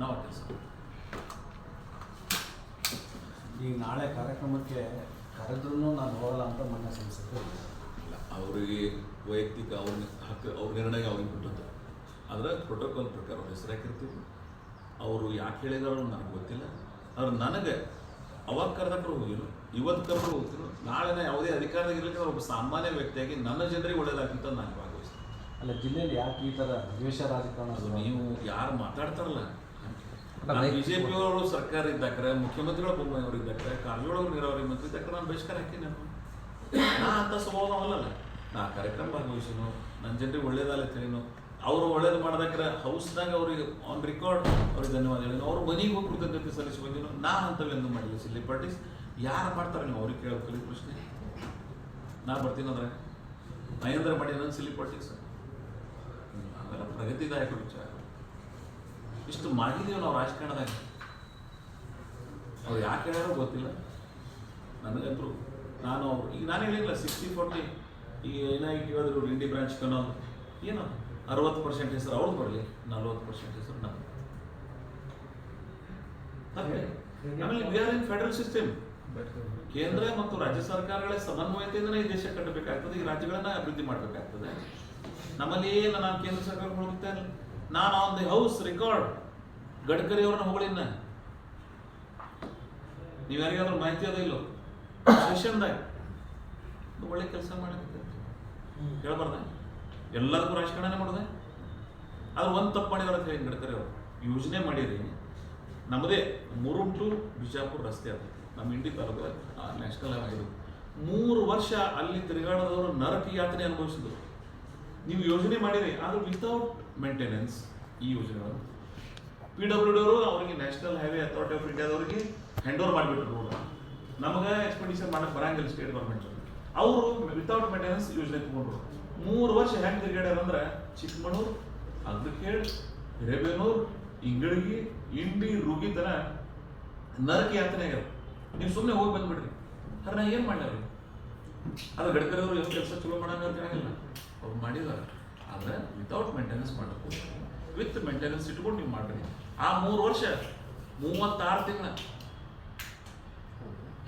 ನಾವು ಕೆಲಸ ಈಗ ನಾಳೆ ಕಾರ್ಯಕ್ರಮಕ್ಕೆ ಕರೆದ್ರೂ ನಾನು ಹೋಗಲ್ಲ ಅಂತ ಮೊನ್ನೆ ಸಂಸತ್ತು ಇಲ್ಲ ಅವರಿಗೆ ವೈಯಕ್ತಿಕ ಅವ್ರ ಹಕ್ಕು ಅವ್ರ ನಿರ್ಣಯ ಅವ್ರಿಗೆ ಬಿಟ್ಟದ್ದು ಆದರೆ ಪ್ರೋಟೋಕಾಲ್ ಪ್ರಕಾರ ಅವ್ರ ಹೆಸರು ಹಾಕಿರ್ತೀವಿ. ಅವರು ಯಾಕೆ ಹೇಳಿದಾರೋ ನನಗೆ ಗೊತ್ತಿಲ್ಲ. ಆದ್ರೆ ನನಗೆ ಅವಾಗ ಕರೆದಕ್ಕೂ ಹೋಗಿಲ್ಲ ಇವತ್ತು ಕರೆದ್ರು ಹೋಗ್ತೀನಿ ನಾಳೆ ಯಾವುದೇ ಅಧಿಕಾರದಾಗ ಇರಲಿಕ್ಕೆ ಒಬ್ಬ ಸಾಮಾನ್ಯ ವ್ಯಕ್ತಿಯಾಗಿ ನನ್ನ ಜನರಿಗೆ ಒಳ್ಳೇದಾಗ್ತಿತ್ತು ನಾನು ಭಾಗವಹಿಸ್ತೀನಿ. ಅಲ್ಲ ಜಿಲ್ಲೆಯಲ್ಲಿ ಯಾಕೆ ಈ ಥರ ದ್ವೇಷ ರಾಜಕಾರಣ ನೀವು ಯಾರು ಮಾತಾಡ್ತಾರಲ್ಲ? ಅಲ್ಲ, ವೈ- ಬಿಜೆಪಿ ಅವರು ಸರ್ಕಾರ ಇದ್ದಾಕ್ರೆ ಮುಖ್ಯಮಂತ್ರಿಗಳ ಬೊಮ್ಮಾಯಿ ಅವರು ಇದ್ದಾಕ್ರೆ ಕಾರಜೋಳ ನೀರಾವರಿ ಮಂತ್ರಿ ಇದ್ದಾಕ್ರೆ ನಾನು ಬಹಿಷ್ಕಾರ ಹಾಕಿ ನಾನು ನಾ ಅಂತ ಅಲ್ಲಲ್ಲ ನಾ ಕಾರ್ಯಕ್ರಮ ಭಾಗವಹಿಸಿನು ನನ್ನ ಜನರಿಗೆ ಒಳ್ಳೇದಲ್ಲ ತಿಳಿನು ಅವರು ಒಳ್ಳೇದು ಮಾಡ್ದಾಕ್ರೆ ಹೌಸ್ನಾಗ ಅವ್ರಿಗೆ ಆನ್ ರೆಕಾರ್ಡ್ ಅವ್ರಿಗೆ ಧನ್ಯವಾದ ಹೇಳಿ ಅವ್ರು ಮನೆಗೆ ಹೋಗಿ ಕೃತಜ್ಞತೆ ಸಲ್ಲಿಸಿ ಬಂದಿನ ನಾ ಅಂತವೆಂದು ಮಾಡಿಲ್ಲ. ಸಿಲ್ಲಿ ಪಾರ್ಟೀಸ್ ಯಾರು ಮಾಡ್ತಾರೆ ನೀವು ಅವ್ರಿಗೆ ಕೇಳಬೇಕಲ್ಲಿ ಪ್ರಶ್ನೆ. ನಾ ಬರ್ತೀನಿ ಅಂದ್ರೆ. ನಯಂದ್ರ ಮಾಡಿ ನನ್ನ ಸಿಲ್ಲಿ ಪಾರ್ಟೀಸ್ ಅವೆಲ್ಲ ಪ್ರಗತಿದಾಯಕ ವಿಚಾರ. ಇಷ್ಟು ಮಾಡಿದೀವಿ ನಾವು ರಾಜಕಾರಣದಾಗ. ಅವ್ರು ಯಾಕೆ ಹೇಳ್ಯಾರೋ ಗೊತ್ತಿಲ್ಲ. ನನಗಂತೂ ನಾನು ಅವ್ರು, ಈಗ ನಾನು ಹೇಳಿಲ್ಲ ಸಿಕ್ಸ್ಟಿ ಫೋರ್ಟಿ ಈಗ ಏನಾಗಿ ಕೇಳಿದ್ರು ಇಂಡಿ ಬ್ರಾಂಚ್ ಕನ್ನೋದು ಏನು? ಅರವತ್ತು ಪರ್ಸೆಂಟ್ ಹೆಸರು ಅವ್ರದ್ದು ಬರಲಿ. ನಲ್ವತ್ತು ಪರ್ಸೆಂಟ್ ಹೆಸರು ನಮ್ದು. ಆಮೇಲೆ we are in federal system ಕೇಂದ್ರ ಮತ್ತು ರಾಜ್ಯ ಸರ್ಕಾರಗಳೇ ಸಮನ್ವಯತೆಯಿಂದ ಈ ದೇಶ ಕಟ್ಟಬೇಕಾಗ್ತದೆ, ಈ ರಾಜ್ಯಗಳನ್ನ ಅಭಿವೃದ್ಧಿ ಮಾಡಬೇಕಾಗ್ತದೆ. ನಮ್ಮಲ್ಲಿ ಏನು ನಾನು ಕೇಂದ್ರ ಸರ್ಕಾರ ಹೋಗುತ್ತೆ ನಾನು on the house record Gadkari ಅವ್ರನ್ನ ಹೊಗಳಿನ ನೀವು ಯಾರಿಗಾದ್ರೂ ಮಾಹಿತಿ ಅದ ಇಲ್ಲೋ? ಸೆಷನ್ದಾಗ ಒಳ್ಳೆ ಕೆಲಸ ಮಾಡಿದ್ದೆ ಹೇಳ್ಬಾರ್ದ? ಎಲ್ಲದಕ್ಕೂ ರಾಜಕಾರಣನೇ ಮಾಡಿದೆ? ಆದ್ರೆ ಒಂದು ತಪ್ಪು ಮಾಡಿದಾರೆ ಅಂತ ಹೇಳಿ ಗಡ್ಕರಿ ಅವರು. ಯೋಜನೆ ಮಾಡಿರಿ. ನಮ್ಮದೇ ಮೂರು ಟು ಬಿಜಾಪುರ ರಸ್ತೆ ಅದು. ನಮ್ಮ ಇಂಡಿ ತಾಲೂಕು ನ್ಯಾಷನಲ್ ಹೈವೇ ಮೂರು ವರ್ಷ ಅಲ್ಲಿ ತಿರುಗಾಡದವರು ನರಕ ಯಾತನೆ ಅನುಭವಿಸಿದ್ರು. ನೀವು ಯೋಜನೆ ಮಾಡಿರಿ. ಆದ್ರೆ ವಿತೌಟ್ ಮೇಂಟೆನೆನ್ಸ್ ಈ ಯೋಜನೆಗಳು. ಪಿ ಡಬ್ಲ್ಯೂ ಡಿ ಅವರು ಅವರಿಗೆ ನ್ಯಾಷನಲ್ ಹೈವೇ ಅಥಾರಿಟಿ ಆಫ್ ಇಂಡಿಯಾದವರಿಗೆ ಹ್ಯಾಂಡ್ ಓವರ್ ಮಾಡಿಬಿಟ್ರು ನಮಗೆ ಎಕ್ಸ್ಪೆಂಡಿಚರ್ ಮಾಡಕ್ಕೆ ಬರಂಗಿಲ್ಲ ಸ್ಟೇಟ್ ಗೌರ್ಮೆಂಟ್ ಅವರು ವಿತೌಟ್ ಮೇಂಟೆನೆನ್ಸ್ ಯೋಜನೆ ತಗೊಂಡ್ರು. ಮೂರು ವರ್ಷ ಹೆಂಗೆ ತಿರುಗಾಡ್ಯಾರ ಅಂದ್ರೆ ಚಿಕ್ಕಮಗಳೂರು ಅಗ್ರಿಕೇಡ್ ಹಿರೇಬೇನೂರು ಇಂಗಳಗಿ ಇಂಡಿ, ರುಗಿ ತನ ನರಕ ಯಾತನೆ ಆಗ್ಯಾವ ನೀವು ಸುಮ್ಮನೆ ಹೋಗಿ ಬಂದ್ಬಿಡ್ರಿ. ಅದ್ರ ನಾ ಏನು ಮಾಡ್ಯಾರ ಅದು ಗಡ್ಕರಿ ಅವರು ಏನು ಕೆಲಸ ಚಲೋ ಮಾಡಂಗ ಅಂತ ಹೇಳಂಗಿಲ್ಲ ಅವ್ರು ಮಾಡಿದಾರೆ. ಆದ್ರೆ ವಿತೌಟ್ ಮೇಂಟೆನೆನ್ಸ್ ಮಾಡಬೇಕು. ವಿತ್ ಮೇಂಟೆನೆನ್ಸ್ ಇಟ್ಕೊಂಡು ನೀವು ಮಾಡ್ರಿ. ಆ ಮೂರು ವರ್ಷ, ಮೂವತ್ತಾರು ತಿಂಗಳ.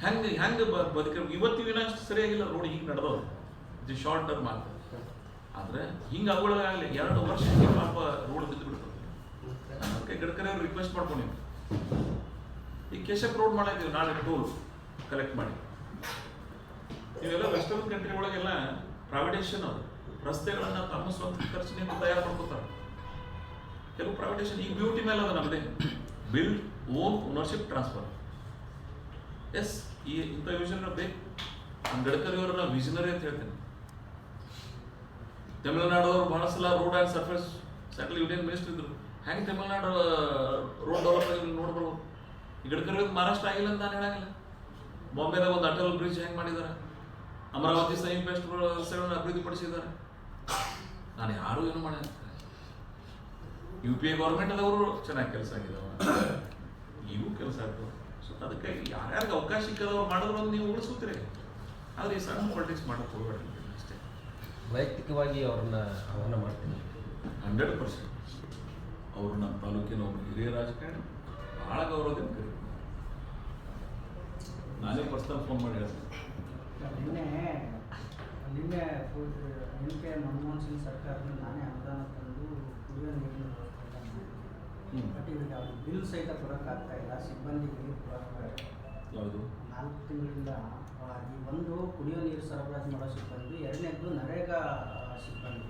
ಹೆಂಗೆ ಹೆಂಗೆ ಬದುಕ ಇವತ್ತಿನ ಅಷ್ಟು ಸರಿಯಾಗಿಲ್ಲ. ರೋಡ್ ಹಿಂಗೆ ನಡೆದವ್ರು. ಇದು ಶಾರ್ಟ್ ಟರ್ಮ್ ಆಗ್ತದೆ ಆದ್ರೆ ಹಿಂಗೆ ಆಗೋಳಾಗಲಿ ಎರಡು ವರ್ಷ ಪಾಪ ರೋಡ್ ಬಿದ್ದು ಬಿಡ್ತದೆ ನಾನು ಅದಕ್ಕೆ ಗಡ್ಕರಿ ಅವ್ರು ರಿಕ್ವೆಸ್ಟ್ ಈ ಕೇಶಪ್ ರೋಡ್ ಮಾಡಿದ್ದೀವಿ ನಾಳೆ ಟೋಲ್ ಕಲೆಕ್ಟ್ ಮಾಡಿ. ನೀವೆಲ್ಲ ವೆಸ್ಟರ್ನ್ ಕಂಟ್ರಿ ಒಳಗೆಲ್ಲ ಪ್ರೈವಟೈಸೇಷನ್ ಅದು ರಸ್ತೆಗಳನ್ನ ತಮ್ಮ ಸ್ವಂತ ಖರ್ಚಿನಿಂದ ತಯಾರು ಮಾಡ್ಕೋತಾರೆ. ಕೆಲವು ಪ್ರೈವೇಟೇಷನ್ ಈಗ ಬ್ಯೂಟಿ ಮೇಲೆ ಅದ ನಮ್ಮದೇ build own ownership transfer yes ಈ ಇಂಥ ಯೋಜನೆ ಬೇಕು. ನಮ್ಮ ಗಡ್ಕರಿ ಅವರನ್ನ ವಿಷನರಿ ಅಂತ ಹೇಳ್ತೇನೆ. ತಮಿಳುನಾಡವರು ಬಹಳ ಸಲ road and surface central union minister ಇದ್ರು. ಹೆಂಗೆ ತಮಿಳುನಾಡು ರೋಡ್ ಡೆವಲಪ್ಮೆಂಟ್ ನೋಡ್ಬೋದು. ಈ ಗಡ್ಕರಿ ಮಹಾರಾಷ್ಟ್ರ ಆಗಿಲ್ಲ ಅಂತ ನಾನು ಹೇಳಂಗಿಲ್ಲ. ಬಾಂಬೆದಾಗ ಒಂದು ಅಟಲ್ ಬ್ರಿಡ್ಜ್ ಹೆಂಗೆ ಮಾಡಿದ್ದಾರೆ ಅಮರಾವತಿ ಸಂಯುಕ್ತ ಅಭಿವೃದ್ಧಿಪಡಿಸಿದ್ದಾರೆ. ನಾನು ಯಾರು ಏನು ಮಾಡಿ ಯು ಪಿ ಎ ಗೌರ್ಮೆಂಟ್ ಅದವರು ಚೆನ್ನಾಗಿ ಕೆಲಸ ಆಗಿದಾವ ಇವು ಕೆಲಸ ಆಗ್ತವೆ ಸೊ ಅದಕ್ಕಾಗಿ ಯಾರ್ಯಾರಿಗೆ ಅವಕಾಶ ಸಿಕ್ಕದವ್ರು ಮಾಡಿದ್ರು ಅಂತ ನೀವು ಉಳಿಸ್ಕೊತೀರಿ. ಆದ್ರೆ ಈ ಸಣ್ಣ ಪಾಲಿಟಿಕ್ಸ್ ಮಾಡೋಕೆ ಹೋಗ್ಬೇಡಿ ಅಷ್ಟೇ. ವೈಯಕ್ತಿಕವಾಗಿ ಅವ್ರನ್ನ ಆಹ್ವಾನ ಮಾಡ್ತೀನಿ. Hundred percent. ಅವರು ನಮ್ಮ ತಾಲೂಕಿನ ಒಬ್ಬ ಹಿರಿಯ ರಾಜಕಾರಣಿ. ಭಾಳ ಗೌರವದಿಂದ ಕರೀತಾರೆ ನಾನೇ ಪರ್ಸನಲ್ ಫೋನ್ ಮಾಡಿ ಹೇಳ್ತೀನಿ ನಿನ್ನೆ ನಿನ್ನೆ ಎಂ ಕೆ ಮನಮೋಹನ್ ಸಿಂಗ್ ಸರ್ಕಾರದಿಂದ ನಾನೇ ಅನುದಾನ ತಂದು ಕುಡಿಯೋ ನೀರಿನ ವ್ಯವಸ್ಥೆ. ಬಟ್ ಅವ್ರು ಬಿಲ್ ಸಹಿತ ಕೊಡೋಕ್ಕಾಗ್ತಾ ಇಲ್ಲ ಸಿಬ್ಬಂದಿ ನೀರು ಯಾವುದು ನಾಲ್ಕು ತಿಂಗಳಿಂದ ಈ ಒಂದು ಕುಡಿಯೋ ನೀರು ಸರಬರಾಜು ಮಾಡೋ ಸಿಬ್ಬಂದಿ ಎರಡನೇದು ನರೇಗಾ ಸಿಬ್ಬಂದಿ.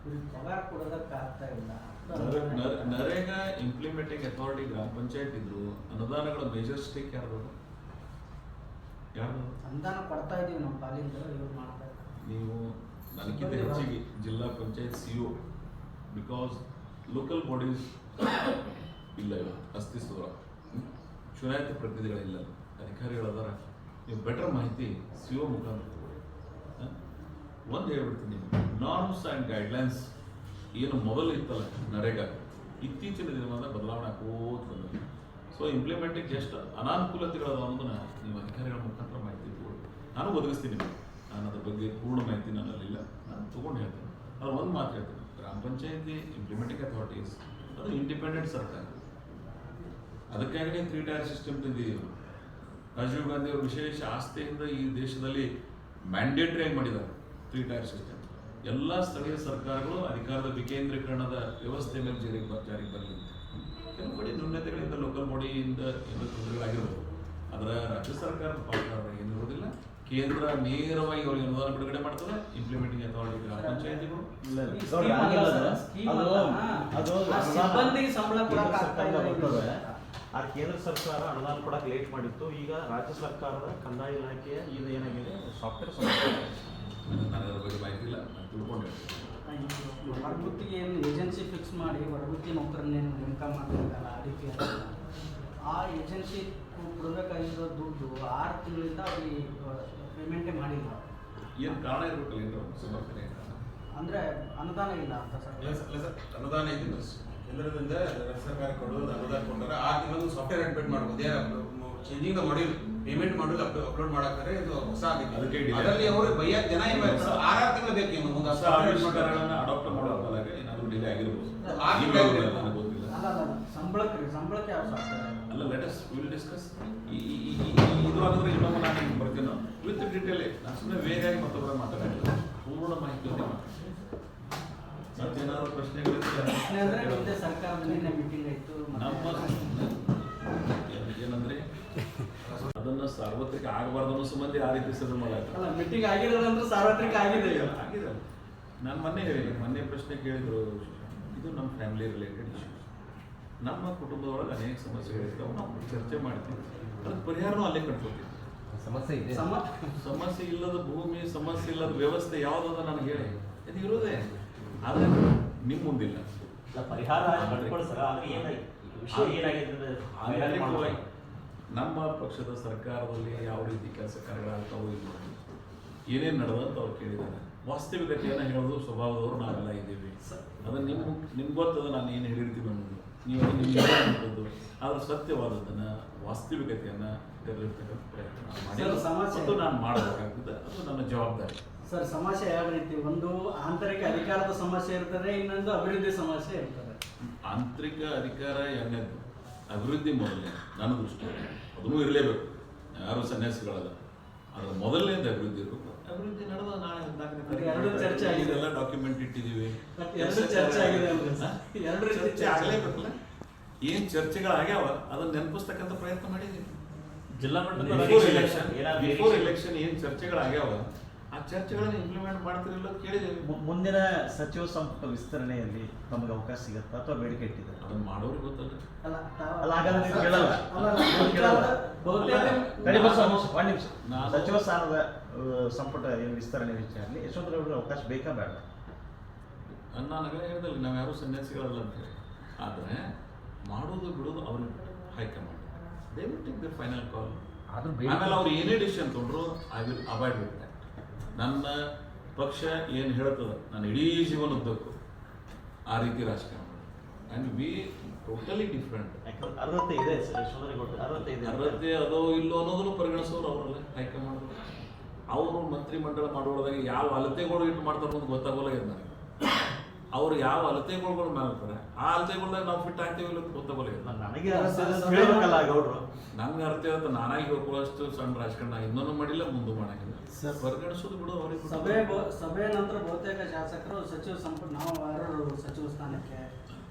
ಇವ್ರಿಗೆ ಪಗಾರ ಕೊಡೋದಕ್ಕಾಗ್ತಾ ಇಲ್ಲ. ನರ- ನರ- ನರೇಗಾ ಇಂಪ್ಲಿಮೆಂಟಿಂಗ್ ಅಥಾರಿಟಿ ಗ್ರಾಮ ಪಂಚಾಯತ್ ಇದ್ರು ಅನುದಾನಗಳ ಮೇಜರ್ ಯಾರು ಅನುದಾನ ಕೊಡ್ತಾ ಇದೀವಿ ನಮ್ಮ ಪಾಲಿಂದ ಇವ್ರು ಮಾಡ್ತಾ ಇದ್ದಾರೆ. ನೀವು ನನಗಿಂತ ಹೆಚ್ಚಿಗೆ ಜಿಲ್ಲಾ panchayat C O because local bodies ಇಲ್ಲ ಇಲ್ಲ ಅಸ್ತಿತ್ವ ಚುನಾಯಿತ ಪ್ರತಿನಿಧಿಗಳಿಲ್ಲ ಅಧಿಕಾರಿಗಳದಾರ. ನೀವು ಬೆಟರ್ ಮಾಹಿತಿ ಸಿ ಒ ಮುಖಾಂತರ ತಗೊಳ್ಳಿ ಒಂದು ಹೇಳ್ಬಿಡ್ತೀನಿ ನಾರ್ಮ್ಸ್ ಆ್ಯಂಡ್ ಗೈಡ್ಲೈನ್ಸ್ ಏನು ಮೊದಲು ಇತ್ತಲ್ಲ ನರೇಗಾ? ಇತ್ತೀಚಿನ ದಿನಮಾನ ಬದಲಾವಣೆ ಆಗೋತ್ ಬಂದಿದೆ. ಸೊ ಇಂಪ್ಲಿಮೆಂಟಿಗೆ ಜಸ್ಟ್ ಅನಾನುಕೂಲತೆಗಳು ಅನ್ನೋದನ್ನ ನೀವು ಅಧಿಕಾರಿಗಳ ಮುಖಾಂತರ ಮಾಹಿತಿ ತಗೊಳ್ಳಿ ನಾನು ಒದಗಿಸ್ತೀನಿ ನಿಮಗೆ. ನಾನು ಅದ್ರ ಬಗ್ಗೆ ಪೂರ್ಣ ಮಾಹಿತಿ ನನ್ನಲ್ಲಿಲ್ಲ. ನಾನು ತೊಗೊಂಡು ಹೇಳ್ತೇನೆ. ನಾನು ಒಂದು ಮಾತು ಹೇಳ್ತೇನೆ. ಗ್ರಾಮ ಪಂಚಾಯತಿ ಇಂಪ್ಲಿಮೆಂಟಿಂಗ್ ಅಥಾರಿಟೀಸ್ ಅದು ಇಂಡಿಪೆಂಡೆಂಟ್ ಸರ್ಕಾರ. ಅದಕ್ಕಾಗಿ ತ್ರೀ ಟೈರ್ ಸಿಸ್ಟಮ್ ತಂದಿದ್ದೀವಿ ರಾಜೀವ್ ಗಾಂಧಿ ಅವರು ವಿಶೇಷ ಆಸ್ತಿಯಿಂದ ಈ ದೇಶದಲ್ಲಿ ಮ್ಯಾಂಡೇಟ್ರಿ ಆಗಿ ಮಾಡಿದ್ದಾರೆ ತ್ರೀ ಟೈರ್ ಸಿಸ್ಟಮ್ ಎಲ್ಲ ಸ್ಥಳೀಯ ಸರ್ಕಾರಗಳು ಅಧಿಕಾರದ ವಿಕೇಂದ್ರೀಕರಣದ ವ್ಯವಸ್ಥೆ ಮೇಲೆ ಜಾರಿಗೆ ಜಾರಿಗೆ ಬರಲಿ ಕೆಲವು ಕಡೆ ನ್ಯೂನತೆಗಳಿಂದ ಲೋಕಲ್ ಬಾಡಿಯಿಂದ ಎಲ್ಲ ತೊಂದರೆಗಳಾಗಿರ್ಬೋದು. ಅದರ ರಾಜ್ಯ ಸರ್ಕಾರದ ಪಾತ್ರ ಏನಿರೋದಿಲ್ಲ. ಕೇಂದ್ರ ನೇರವಾಗಿ ಅವರಿಗೆ ಅನುದಾನ ಬಿಡುಗಡೆ ಮಾಡ್ತದೆ ಇಂಪ್ಲಿಮೆಂಟಿಂಗ್ ಅಥಾರಿಟಿ ಗ್ರಾಮ ಪಂಚಾಯತಿಗಳು? ಅಲ್ಲ ಆ ಸಿಬ್ಬಂದಿಗೆ ಸಂಬಳ ಕೊಡಕ್ಕೆ ಕೇಂದ್ರ ಇಲ್ಲ ಸರ್ಕಾರದಿಂದ ಬರ್ತದೆ. ಆ ಕೇಂದ್ರ ಸರ್ಕಾರ ಅನುದಾನ ಕೊಡಕ್ಕೆ ಲೇಟ್ ಮಾಡಿತ್ತು. ಈಗ ರಾಜ್ಯ ಸರ್ಕಾರದ ಕಂದಾಯ ಇಲಾಖೆಯ ಇದು ಏನಾಗಿದೆ? ಸಾಫ್ಟ್ವೇರ್ ಸಮಸ್ಯೆ. ಅದ್ರ ಬಗ್ಗೆ ಮಾಹಿತಿ ಇಲ್ಲ. ನಾನು ತಿಳ್ಕೊಂಡೆ. ಹೊರಗುತ್ತಿಗೆ ಏನು ಏಜೆನ್ಸಿ ಫಿಕ್ಸ್ ಮಾಡಿ ಹೊರಗುತ್ತಿ ನೌಕರನ್ನೇನು ನೇಮಕ ಮಾಡಬೇಕಲ್ಲ ಆ ರೀತಿ ಅಲ್ಲ. ಆ ಏಜೆನ್ಸಿ ಕೊಡಬೇಕಾಗಿರೋ ದುಡ್ಡು ಆರು ತಿಂಗಳಿಂದ ಅವ್ರಿಗೆ ಪೇಮೆಂಟೇ ಮಾಡಿಲ್ಲ ಏನು ಕಾರಣ ಇರಬೇಕು ಏನು ಸಮರ್ಥನೆ ಕಾರಣ ಅಂದ್ರೆ ಅನುದಾನ ಇಲ್ಲ ಅಂತ ಇಲ್ಲ ಸರ್ ಸರ್, ಇಲ್ಲ ಸರ್, ಅನುದಾನ ಇದೆ ಕೇಂದ್ರದಿಂದ ರಾಜ್ಯ ಸರ್ಕಾರ ಕೊಡೋದು ಅನುದಾನ ಕೊಟ್ಟಾರೆ ಆ ತಿಂಗಳು ಸಾಫ್ಟ್ವೇರ್ ಅಪ್ಡೇಟ್ ಮಾಡ್ಬೋದು. ಯಾರು changing the module payment module upload ಮಾಡಕ್ಕಾರೆ ಇದು ಹೊಸ ಆಗಿತ್ತು ಅದರಲ್ಲಿ ಅವರು ಭಯ ಜನ ಏನ್ ಮಾಡ್ತಾರೆ ಆರಾರು ತಿಂಗಳು ಬೇಕು ಇನ್ನು ಮುಂದೆ ಹೊಸ ಆವಿಷ್ಕಾರಗಳನ್ನ ಅಡಾಪ್ಟ್ ಮಾಡೋದಾಗ ಏನಾದರೂ ಡಿಲೇ ಆಗಿರ್ಬೋದು. ಆ ಈ delay ವೇಳೆ ಆಗಿರ್ಬೋದು. ನನಗೆ ಗೊತ್ತಿಲ್ಲ. ಅಲ್ಲ ಅಲ್ಲ ಸಂಬಳಕ್ಕೆ ಸಂಬಳಕ್ಕೆ ಯಾವ ಸಾಕ್ತಾರೆ ಅಲ್ಲ ಲೆಟಸ್ ವಿಲ್ ಡಿಸ್ಕಸ್ ಈ ಆಗಿದ್ರೆ ಇನ್ನೊಮ್ಮೆ ನಾನು ನಿಮ್ಗೆ ಬರ್ತೀನಿ. ವಿತ್ ಡೀಟೇಲ್ ನಾನು ಸುಮ್ಮನೆ ವೇಗಾಗಿ ಮತ್ತೊಬ್ಬರ ಮಾತಾಡಿಲ್ಲ ಪೂರ್ಣ ಮಾಹಿತಿ ಮಾತಾಡ್ತೀನಿ ಮತ್ತೇನಾದ್ರು ಪ್ರಶ್ನೆಗಳಿದ್ರೆ ಪ್ರಶ್ನೆ ಅಂದ್ರೆ ನಿಮ್ದೆ ಸರ್ಕಾರದ ನಿನ್ನೆ ಮೀಟಿಂಗ್ ಆಯ್ತು ನಮ್ಮ ಏನ್- ಏನಂದ್ರೆ ಅದನ್ನ ಸಾರ್ವತ್ರಿಕ ಆಗಬಾರ್ದು ಅನ್ನೋ ಸಂಬಂಧಿ ಆ ರೀತಿ ಸದನ ಮಾಡಾಕ ಅಲ್ಲ ಮೀಟಿಂಗ್ ಆಗಿರೋದಂದ್ರೆ ಸಾರ್ವತ್ರಿಕ ಆಗಿದೆ. ಆಗಿದೆ. ನಾನು ಮೊನ್ನೆ ಹೇಳಿದೆ ಮೊನ್ನೆ ಪ್ರಶ್ನೆ ಕೇಳಿದ್ರು. ಇದು ನಮ್ಮ ಫ್ಯಾಮಿಲಿ ರಿಲೇಟೆಡ್ ಇಶ್ಯೂ ನಮ್ಮ ಕುಟುಂಬದೊಳಗೆ ಅನೇಕ ಸಮಸ್ಯೆಗಳಿರ್ತಾವೆ ನಾವು ಚರ್ಚೆ ಮಾಡ್ತೀವಿ. ಅದಕ್ಕೆ ಪರಿಹಾರನೂ ಅಲ್ಲೇ ಕಂಡುಕೊಳ್ತೀವಿ. ಸಮಸ್ಯೆ ಇದೆ. ಸಮ ಸಮಸ್ಯೆ ಇಲ್ಲದ ಭೂಮಿ ಸಮಸ್ಯೆ ಇಲ್ಲದ ವ್ಯವಸ್ಥೆ ಯಾವುದದ ನಾನು ಹೇಳಿ. ಇದು ಇರೋದೇ ಆದರೆ ನಿಮ್ಮ ಮುಂದಿಲ್ಲ. ಪರಿಹಾರ ನಮ್ಮ ಪಕ್ಷದ ಸರ್ಕಾರದಲ್ಲಿ ಯಾವ ರೀತಿ ಕೆಲಸ ಕಾರ್ಯಗಳಾಗ್ತಾವೋ ಇಲ್ಲ ಏನೇನು ನಡೆದಂತ ಅವ್ರು ಕೇಳಿದ್ದಾರೆ. ವಾಸ್ತವಿಕತೆಯನ್ನು ಹೇಳೋದು ಸ್ವಭಾವದವರು ನಾವೆಲ್ಲ ಇದ್ದೀವಿ. ಅದನ್ನು ನಿಮ್ಮ ನಿಮ್ಗೆ ಗೊತ್ತದ ನಾನು ಏನು ಹೇಳಿರ್ತೀವಿ ಅನ್ನೋದು. ನೀವು ಅದು ಹೇಳುವಂಥದ್ದು ಆದ್ರೆ ಸತ್ಯವಾದದ್ದನ್ನು ವಾಸ್ತವಿಕತೆಯನ್ನು ತೆರಲಿರ್ತಕ್ಕಂಥ ಪ್ರಯತ್ನ ಸಮಸ್ಯೆ- ನಾನು ಮಾಡಬೇಕಾಗ್ತದೆ. ಅದು ನನ್ನ ಜವಾಬ್ದಾರಿ. ಸರ್ ಸಮಸ್ಯೆ ಯಾವ ರೀತಿ ಒಂದು ಆಂತರಿಕ ಅಧಿಕಾರದ ಸಮಸ್ಯೆ ಇರ್ತದೆ ಇನ್ನೊಂದು ಅಭಿವೃದ್ಧಿ ಸಮಸ್ಯೆ ಇರ್ತದೆ. ಆಂತರಿಕ ಅಧಿಕಾರ ಎರಡನೇದು. ಅಭಿವೃದ್ಧಿ ಮೊದಲನೇ ನನ್ನ ದೃಷ್ಟಿ ಅದನ್ನೂ ಇರಲೇಬೇಕು. ಯಾರು ಸನ್ಯಾಸಿಗಳಲ್ಲ. ಅದರ ಮೊದಲನೇದು ಅಭಿವೃದ್ಧಿ ಇರಬೇಕು. ಅಭಿವೃದ್ಧಿ ನಡೆದ ನಾಳೆ ಹದಿನಾಲ್ಕನೇ ತಾರೀಕು. ಚರ್ಚೆ ಆಗಿದೆ. ಡಾಕ್ಯುಮೆಂಟ್ ಇಟ್ಟಿದ್ದೀವಿ. ಎರಡು ಚರ್ಚೆ ಆಗಿದೆ? ಎರಡು ಚರ್ಚೆ. ಆಗಲೇಬೇಕಲ್ಲ? ಏನ್ ಚರ್ಚೆಗಳಾಗ್ಯಾವ? ಅದನ್ನ ನೆನಪಿಸ್ತಕ್ಕಂಥ ಪ್ರಯತ್ನ ಮಾಡಿದ್ದೀನಿ ಜಿಲ್ಲಾ ಮಟ್ಟದ ಬಿಫೋರ್ ಎಲೆಕ್ಷನ್ ಏನಾದ್ರು ಬಿಫೋರ್ ನಿರೀಕ್ಷೆ? ಎಲೆಕ್ಷನ್ ಏನ್ ಚರ್ಚೆಗಳಾಗ್ಯಾವ? ಆ ಚರ್ಚೆಗಳನ್ನ ಇಂಪ್ಲಿಮೆಂಟ್ ಮಾಡ್ತಿರಲಿಲ್ಲ ಕೇಳಿದ್ದೀನಿ ಮುಂದಿನ ಸಚಿವ ಸಂಪುಟ ವಿಸ್ತರಣೆಯಲ್ಲಿ ನಮ್ಗೆ ಅವಕಾಶ ಸಿಗುತ್ತಾ ಅಥವಾ ಬೇಡಿಕೆ ಇಟ್ಟಿದ್ದಾರೆ ಅದನ್ನ ಮಾಡೋರು ಗೊತ್ತಲ್ಲ. ಅಲ್ಲ ಹಾಗಾದ್ರೆ ನೀವು ಕೇಳಲ್ಲ. ತಡಿ ಬಸ್ ಒಂದು ಒಂದು ನಿಮಿಷ. ಸಚಿವ ಸ್ಥಾನದ ಸಂಪುಟ ಏನು ವಿಸ್ತರಣೆ ವಿಚಾರಲಿ ಯಶವಂತರವ್ರಿಗೆ ಅವಕಾಶ ಬೇಕಾ ಬೇಡ? ನಾನು ಹೇಳಿದಲ್ಲ ನಾವ್ಯಾರು ನಾವು ಯಾರು ಸನ್ಯಾಸಿಗಳಲ್ಲ ಅಂತ ಹೇಳಿ. ಆದರೆ ಮಾಡೋದು ಬಿಡೋದು ಅವ್ರಿಗೆ high command. They will take the final call ಆದ್ರೂ ಆಮೇಲೆ ಅವ್ರು ಏನೇ ಡಿಸಿಷನ್ ತೊಗೊಂಡ್ರು I will avoid with that ನನ್ನ ಪಕ್ಷ ಏನು ಹೇಳ್ತದ? ನಾನು ಇಡೀ ಜೀವನದ್ದಕ್ಕೂ ಆ ರೀತಿ ರಾಜಕೀಯ ಆ್ಯಂಡ್ ವಿ ಟೋಟಲಿ ಡಿಫ್ರೆಂಟ್ ಯಾಕಂದ್ರೆ ಅರ್ಹತೆ ಇದೆ ಅರ್ಹತೆ ಇದೆ ಅರ್ಹತೆ ಅದೋ ಇಲ್ಲೋ ಅನ್ನೋದನ್ನು ಪರಿಗಣಿಸೋರು ಅವರಲ್ಲ ಹೈಕಮಾಂಡ್. ಅವರು ಮಂತ್ರಿಮಂಡಲ ಮಾಡೋದಾಗ ಯಾವ ಅಲತೆಗಳು ಇಟ್ಟು ಮಾಡ್ತಾರೆ ಅಂತ ಗೊತ್ತಾಗೋಲ್ಲ ನನಗೆ. ಅವ್ರು ಯಾವ ಅಳತೆಗಳು ಮಾಡ್ತಾರೆ ಆ ಅಳತೆಗಳ್ದಾಗ ನಾವು ಫಿಟ್ ಆಗ್ತೀವಿ ಇಲ್ಲ ಗೊತ್ತಾಗಲ್ಲ ನನಗೆ ಅಂತ ಹೇಳ್ಬೇಕಲ್ಲ ಗೌಡ್ರು. ನಂಗೆ ಅರ್ಥ ಇರುತ್ತೆ ನಾನಾಗಿ ಹೋಗುವಷ್ಟು ಸಣ್ಣ ರಾಜಕಾರಣ ಇನ್ನೂ ಮಾಡಿಲ್ಲ ಮುಂದೆ ಮಾಡಂಗಿಲ್ಲ. ಸರ್. ಪರಿಗಣಿಸೋದು ಬಿಡು ಅವ್ರಿಗೆ ಸಭೆ ಬ- ಸಭೆ ನಂತರ ಬಹುತೇಕ ಶಾಸಕರು ಸಚಿವ ಸಂಪುಟ ನಾವು ಯಾರು ಸಚಿವ ಸ್ಥಾನಕ್ಕೆ?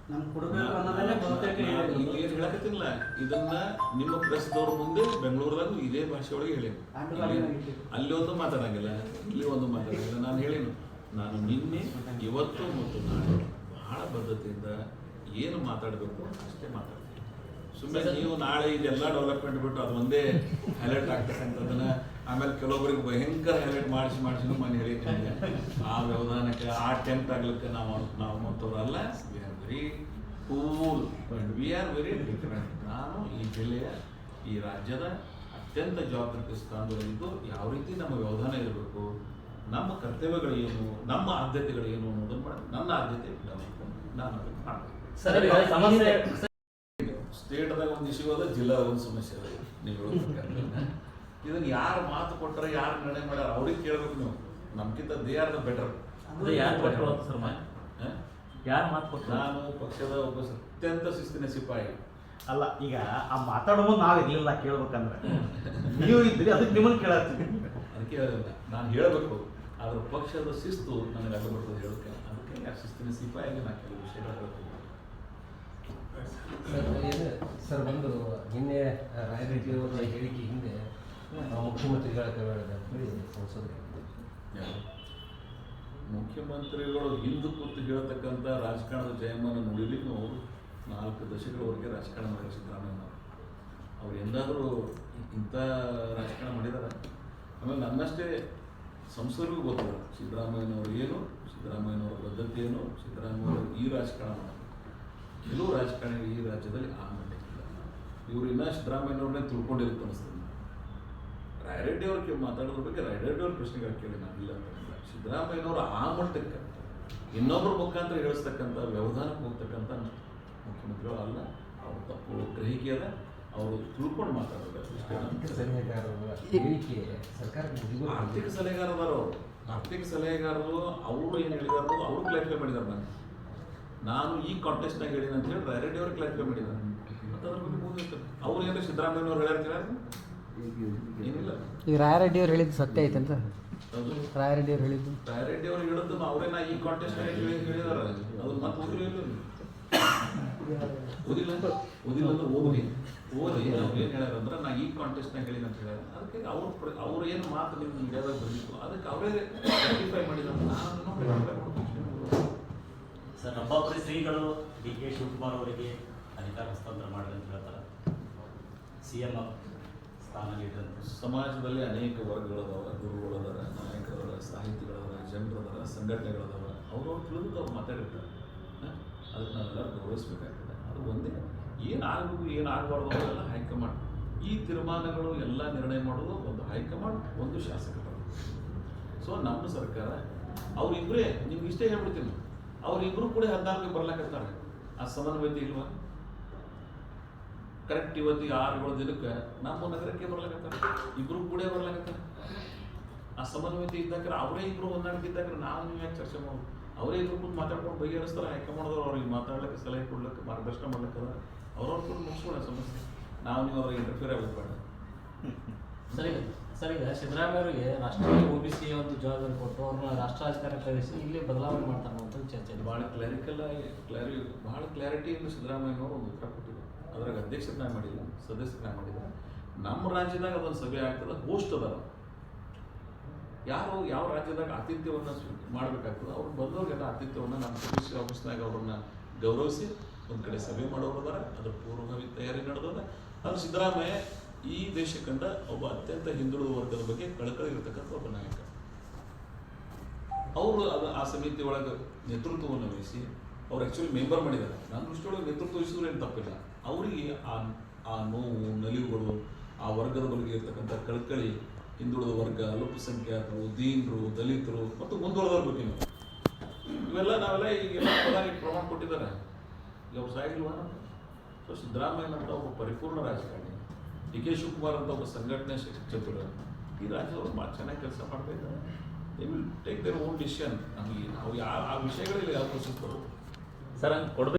ನಮ್ಗೆ ಕೊಡಬೇಕು ಅನ್ನೋದನ್ನೇ ಬಹುತೇಕ ಇಲ್ಲಿ ಏನು ಹೇಳಕತ್ತಿಲ್ಲ ಇದನ್ನ ನಿಮ್ಮ ಪ್ರೆಸ್ದವ್ರ ಮುಂದೆ ಬೆಂಗಳೂರದಾಗ ಇದೇ ಭಾಷೆ ಒಳಗೆ ಹೇಳೀನಿ ಅಲ್ಲಿ ಒಂದು ಮಾತಾಡಂಗಿಲ್ಲ ಇಲ್ಲಿ ಒಂದು ಮಾತಾಡಂಗಿಲ್ಲ ನಾನು ಹೇಳೀನಿ. ನಾನು ನಿನ್ನೆ ಇವತ್ತು ಮತ್ತು ನಾಳೆ ಬಹಳ ಬದ್ಧತೆಯಿಂದ ಏನು ಮಾತಾಡಬೇಕು ಅಷ್ಟೇ ಮಾತಾಡ್ತೀನಿ. ಸುಮ್ಮನೆ ನೀವು ನಾಳೆ ಇದೆಲ್ಲ ಡೆವಲಪ್ಮೆಂಟ್ ಬಿಟ್ಟು ಅದು ಒಂದೇ ಹೈಲೈಟ್ ಆಗ್ತಕ್ಕಂಥದ್ದನ್ನ ಆಮೇಲೆ ಕೆಲವೊಬ್ಬರಿಗೆ ಭಯಂಕರ ಹೈಲೈಟ್ ಮಾಡಿಸಿ ಮಾಡಿಸಿ ಮನೆ ಹೇಳಿದ್ದೇನೆ ಆ ವ್ಯವಧಾನಕ್ಕೆ ಆ ಟೆಂತ್ ಆಗ್ಲಿಕ್ಕೆ ನಾವು ನಾವು ಮತ್ತವರಲ್ಲ we are very cool we are very different ನಾನು ಈ ಜಿಲ್ಲೆಯ ಈ ರಾಜ್ಯದ ಅತ್ಯಂತ ಜವಾಬ್ದಾರಿ ಸ್ಥಾನದಲ್ಲಿದ್ದು ಯಾವ ರೀತಿ ನಮ್ಮ ವ್ಯವಧಾನ ಇರಬೇಕು ನಮ್ಮ ಕರ್ತವ್ಯಗಳೇನು ನಮ್ಮ ಆದ್ಯತೆಗಳೇನು ಅನ್ನೋದನ್ನು ಮಾಡಿ ನನ್ನ ಆದ್ಯತೆ. ನಾನು ಅದನ್ನು ಮಾಡಬೇಕು. ಸರ್ ಈಗ ಸಮಸ್ಯೆ ಸ್ಟೇಟ್ದಾಗ ಒಂದು ಇಶ್ಯೂ ಅದ ಜಿಲ್ಲಾ ಒಂದು ಸಮಸ್ಯೆ ಅದ ನೀವು. ಇದನ್ನ ಯಾರು ಮಾತು ಕೊಟ್ಟರೆ ಯಾರು ನಿರ್ಣಯ ಮಾಡ್ಯಾರ ಅವ್ರಿಗೆ ಕೇಳಬೇಕು ನೀವು. ನಮ್ಗಿಂತ ದೇ ಆರ್ ದ ಬೆಟರ್ ಯಾರು ಅಂತ ಸರ್ ಮಾತು? ಯಾರು ಮಾತು ಕೊಟ್ಟರು ನಾನು ಪಕ್ಷದ ಒಬ್ಬ ಅತ್ಯಂತ ಶಿಸ್ತಿನ ಸಿಪಾಯಿ. ಅಲ್ಲ ಈಗ ಆ ಮಾತಾಡೋದು ನಾವು ಇರ್ಲಿಲ್ಲ ಕೇಳ್ಬೇಕಂದ್ರೆ. ನೀವು ಇದ್ರಿ ಅದಕ್ಕೆ ನಿಮ್ಮನ್ನು ಕೇಳತ್ತೀನಿ ಅದಕ್ಕೆ ನಾನು ಹೇಳಬೇಕು. ಆದ್ರೆ ಪಕ್ಷದ ಶಿಸ್ತು ನನಗೆ ಆಗಬಾರ್ದು ಹೇಳೋಕೆ ಅದಕ್ಕೆ ಆ ಶಿಸ್ತಿನ ಸಿಪಾಯಿಯಾಗಿ ನಾನು ಕೆಲವು ವಿಷಯಗಳು ಹೇಳ್ತೀನಿ. ಸರ್ ಒಂದು ನಿನ್ನೆ ರಾಯರೆಡ್ಡಿಯವರ ಹೇಳಿಕೆ ಹಿಂದೆ ಮುಖ್ಯಮಂತ್ರಿಗಳ? ಮುಖ್ಯಮಂತ್ರಿಗಳು ಹಿಂದೆ ಕೂತು ಹೇಳ್ತಕ್ಕಂಥ ರಾಜಕಾರಣದ ಜಯಮಾನ ನೋಡಿಲಿಕ್ಕೆ ನಾವು ನಾಲ್ಕು ದಶಕಗಳವರೆಗೆ ರಾಜಕಾರಣ ಮಾಡಿದ ಸಿದ್ದರಾಮಯ್ಯ ಅವ್ರು ಎಂದಾದರೂ ಇಂಥ ರಾಜಕಾರಣ ಮಾಡಿದಾರೆ? ಆಮೇಲೆ ನನ್ನಷ್ಟೇ ಸಂಸರಿಗೂ ಗೊತ್ತಿಲ್ಲ. ಸಿದ್ದರಾಮಯ್ಯನವರು ಏನು, ಸಿದ್ದರಾಮಯ್ಯನವರ ಬದ್ಧತೆ ಏನು ಸಿದ್ದರಾಮಯ್ಯವರು ಈ ರಾಜಕಾರಣ. ಕೆಲವು ರಾಜಕಾರಣಿಗಳು ಈ ರಾಜ್ಯದಲ್ಲಿ ಆ ಮಟ್ಟಕ್ಕಿಲ್ಲ ಇವರು ಇನ್ನೂ ಸಿದ್ದರಾಮಯ್ಯನವ್ರನ್ನೇ ತಿಳ್ಕೊಂಡಿರುತ್ತೆ ಅನಿಸ್ತದೆ ರಾಯರೆಡ್ಡಿ ಅವ್ರಿಗೆ ಮಾತಾಡೋದ್ರ ಬಗ್ಗೆ ರಾಯರೆಡ್ಡಿ ಅವ್ರ ಪ್ರಶ್ನೆಗಳು ಕೇಳಿ ನಾನಿಲ್ಲ ಅಂತಂದಿಲ್ಲ ಸಿದ್ದರಾಮಯ್ಯನವರು ಆ ಮಟ್ಟಕ್ಕೆ ಇನ್ನೊಬ್ಬರ ಮುಖಾಂತರ ಹೇಳಿಸ್ತಕ್ಕಂಥ ವ್ಯವಧಾನಕ್ಕೆ ಹೋಗ್ತಕ್ಕಂಥ ಮುಖ್ಯಮಂತ್ರಿಗಳು ಅಲ್ಲ ಅವ್ರ ತಪ್ಪು ಗ್ರಹಿಕೆ ಅದ ಅವರು ತಿಳ್ಕೊಂಡು ಮಾತಾಡಬೇಕು ಆರ್ಥಿಕ ಸಲಹೆಗಾರರು ಆರ್ಥಿಕ ಸಲಹೆಗಾರರು ಅವರು ಏನು ಹೇಳಿದಾರೋ ಅವರು ಕ್ಲಾರಿಫೈ ಮಾಡಿದಾರೆ ನಾನು ನಾನು ಈ ಕಾಂಟೆಸ್ಟ್ನಾಗ ಹೇಳಿದೆ ಅಂತ ಹೇಳಿ ಡೈರೆಕ್ಟ್ ಅವರು ಕ್ಲಾರಿಫೈ ಮಾಡಿದ್ದಾರೆ ಮತ್ತೆ ಅದ್ರ ಬಗ್ಗೆ ಮುಂದೆ ಅವ್ರು ಏನು ಸಿದ್ದರಾಮಯ್ಯ ಅವ್ರು ಹೇಳ್ಯಾರ ಏನಿಲ್ಲ. ಈಗ ರಾಯರೆಡ್ಡಿ ಅವ್ರು ಹೇಳಿದ್ದು ಸತ್ಯ ಐತೆ ಅಂತ. ರಾಯರೆಡ್ಡಿ ಅವ್ರು ಹೇಳಿದ್ದು. ರಾಯರೆಡ್ಡಿ ಅವ್ರು ಹೇಳಿದ್ದು ಅವರೇ ನಾ ಈ ಕಾಂಟೆಸ್ಟ್ ಹೇಳಿ ಹೇಳಿದಾರ. ಅದು ಮತ್ತೆ ಓದಿಲ್ಲ ಓದಿಲ್ಲ ಓದಿಲ್ಲ ಅಂತ ಓದಿ ಓದಿ ಅವ್ರು ಏನು ಹೇಳ್ಯಾರ ಅಂದ್ರೆ ನಾ ಈ ಕಾಂಟೆಸ್ಟ್ನಾಗ ಹೇಳಿನ ಅಂತ ಹೇಳ್ಯಾರ ಅದಕ್ಕೆ ಅವ್ರ ಅವ್ರು ಏನು ಮಾತು ನಿಮ್ಮ ಮೀಡಿಯಾದಾಗ ಬಂದಿತ್ತು ಅದಕ್ಕೆ ಅವರೇ ರೆಕ್ಟಿಫೈ ಮಾಡಿದ್ರು. ಸರ್ ಒಬ್ಬೊಬ್ಬರು ಶ್ರೀಗಳು ಡಿ ಕೆ ಶಿವಕುಮಾರ್ ಅವರಿಗೆ ಅಧಿಕಾರ ಹಸ್ತಾಂತರ ಮಾಡಿದೆ ಅಂತ ಹೇಳ್ತಾರೆ. ಸಿ ಎಂ ಸ್ಥಾನ ನೀಡಿದಂತ. ಸಮಾಜದಲ್ಲಿ ಅನೇಕ ವರ್ಗಗಳದವ ಗುರುಗಳದಾರ ಅವರ ಸಾಹಿತಿಗಳದಾರ ಜನರದಾರ ಸಂಘಟನೆಗಳದಾವ. ಸಂಘಟನೆಗಳು ತಿಳಿದು ಅವ್ರು ಮಾತಾಡಿರ್ತಾರೆ? ಅದಕ್ಕೆ ನಾವೆಲ್ಲರೂ ಗೌರವಿಸ್ಬೇಕಾಗ್ತದೆ. ಅದು ಒಂದೇ. ಏನು ಏನಾಗಬಾರ್ದು ಅವೆಲ್ಲ ಹೈಕಮಾಂಡ್. ಈ ತೀರ್ಮಾನಗಳು ಎಲ್ಲ ನಿರ್ಣಯ ಮಾಡೋದು ಒಂದು ಹೈಕಮಾಂಡ್, ಒಂದು ಶಾಸಕರು ಸೊ ನಮ್ಮ ಸರ್ಕಾರ ಅವರಿಬ್ಬರೇ ನಿಮ್ಗೆ ಇಷ್ಟೇ ಹೇಳ್ಬಿಡ್ತೀನಿ. ಅವರಿಬ್ಬರು ಕೂಡ ಹದಿನಾಲ್ಕು ಬರ್ಲಾಕತ್ತಾರೆ ಆ ಸಮನ್ವಯತೆ ಇಲ್ವಾ? ಕರೆಕ್ಟ್ ಇವತ್ತಿಗೆ ಏಳು ದಿನಕ್ಕೆ ನಮ್ಮ ನಗರಕ್ಕೆ ಬರ್ಲಾಕತ್ತಾರೆ ಇಬ್ಬರು ಕೂಡ ಬರ್ಲಾಕತ್ತಾರೆ ಆ ಸಮನ್ವಯತೆ ಇದ್ದಾಗ ಅವರೇ ಇಬ್ಬರು ಹೊಂದಾಣಿಕೆ ಇದ್ದಾಗ ನಾವು ನೀವು ಯಾಕೆ ಚರ್ಚೆ ಮಾಡೋದು? ಅವರೇ ಇದ್ರ ಮುಂದೆ ಮಾತಾಡ್ಕೊಂಡು ಬಗೆಹರಿಸ್ತಾರೆ ಹೈಕಮಾಂಡ್ದವ್ರು ಅವ್ರಿಗೆ ಮಾತಾಡ್ಲಿಕ್ಕೆ ಸಲಹೆ ಕೊಡ್ಲಿಕ್ಕೆ ಮಾರ್ಗದರ್ಶನ ಮಾಡ್ಲಿಕ್ಕೆ ಅವ್ರವ್ರ ಕೂಡ ಮುಗಿಸ್ಕೊಳ್ಳೋ ಸಮಸ್ಯೆ. ನಾವು ನೀವು ಅವ್ರಿಗೆ ಇಂಟರ್ಫಿಯರ್ ಆಗಬೇಡ ಸರಿ ಸರಿ ಈಗ ಸಿದ್ದರಾಮಯ್ಯ ಅವರಿಗೆ ರಾಷ್ಟ್ರೀಯ ಒ ಬಿ ಸಿ ಒಂದು ಜವಾಬ್ದಾರಿ ಕೊಟ್ಟು ಅವ್ರನ್ನ ರಾಷ್ಟ್ರ ರಾಜಕಾರಣ ಕಳಿಸಿ ಇಲ್ಲಿ ಬದಲಾವಣೆ ಮಾಡ್ತಾರೆ ಅಂತ ಚರ್ಚೆ ಇದೆ. ಭಾಳ ಕ್ಲಾರಿಕಲ್ ಆಗಿ ಕ್ಲಾರಿ ಭಾಳ ಕ್ಲಾರಿಟಿಯಿಂದ ಸಿದ್ದರಾಮಯ್ಯನವರು ಒಂದು ಉತ್ತರ ಕೊಟ್ಟಿದ್ದಾರೆ ಅದ್ರಾಗ ಅಧ್ಯಕ್ಷರನ್ನ ಮಾಡಿಲ್ಲ ಸದಸ್ಯರನ್ನ ಮಾಡಿಲ್ಲ. ನಮ್ಮ ರಾಜ್ಯದಾಗ ಅದೊಂದು ಸಭೆ ಆಗ್ತದೆ ಹೋಸ್ಟ್ ಅದಾರ. ಯಾರು ಯಾವ ರಾಜ್ಯದಾಗ ಆತಿಥ್ಯವನ್ನು ಮಾಡಬೇಕಾಗ್ತದೆ ಅವ್ರು ಬಂದವ್ರಿಗೆಲ್ಲ ಆತಿಥ್ಯವನ್ನು ನಮ್ಮ ಸದಸ್ಯ ಆಫೀಸ್ನಾಗ ಅವ್ರನ್ನ ಗೌರವಿಸಿ ಒಂದು ಕಡೆ ಸಭೆ ಮಾಡೋರು ಅದಾರ, ಅದ್ರ ಪೂರ್ವಭಾವಿ ತಯಾರಿ ನಡೆದದ ಅದು ಸಿದ್ದರಾಮಯ್ಯ ಈ ದೇಶಕ್ಕಂಡ ಒಬ್ಬ ಅತ್ಯಂತ ಹಿಂದುಳಿದ ವರ್ಗದ ಬಗ್ಗೆ ಕಳಕಳಿ ಇರತಕ್ಕಂಥ ಒಬ್ಬ ನಾಯಕ. ಅವರು ಅದು, ಆ ಸಮಿತಿ ಒಳಗೆ ನೇತೃತ್ವವನ್ನು ವಹಿಸಿ ಅವ್ರು ಆ್ಯಕ್ಚುಲಿ ಮೆಂಬರ್ ಮಾಡಿದ್ದಾರೆ. ನನ್ನ ದೃಷ್ಟಿಯೊಳಗೆ ನೇತೃತ್ವ ವಹಿಸಿದ್ರು ಏನು ತಪ್ಪಿಲ್ಲ. ಅವರಿಗೆ ಆ ಆ ನೋವು, ನಲಿವುಗಳು, ಆ ವರ್ಗದ ಬಗ್ಗೆ ಇರ್ತಕ್ಕಂಥ ಕಳಕಳಿ ಹಿಂದುಳಿದ ವರ್ಗ, ಅಲ್ಪಸಂಖ್ಯಾತರು, ದೀನರು, ದಲಿತರು ಮತ್ತು ಮುಂದುವರೆದವ್ರ ಬಗ್ಗೆ ಇವೆಲ್ಲ ನಾವೆಲ್ಲ ಪ್ರಧಾನಿ ಪ್ರಮಾಣ ಕೊಟ್ಟಿದ್ದಾರೆ. ಈಗ ಅವ್ರು ಸಾಯಿಲ್ವಾ ಸೊ ಸಿದ್ದರಾಮಯ್ಯನಂತ ಒಬ್ಬ ಪರಿಪೂರ್ಣ ರಾಜಕಾರಣಿ, ಡಿ ಕೆ ಶಿವಕುಮಾರ್ ಅಂತ ಒಬ್ಬ ಸಂಘಟನೆ ಚತುರ, ಈ ರಾಜ್ಯದವ್ರು ಭಾಳ ಚೆನ್ನಾಗಿ ಕೆಲಸ ಮಾಡ್ತಾ ಇದ್ದಾರೆ. They will take their own decision ನಮಗೆ ನಾವು ಯಾವ ಆ ವಿಷಯಗಳಲ್ಲಿ ಯಾವ ಬರೋದು ಸರ್, ಹಂಗೆ ಕೊಡ್ಬೇಕು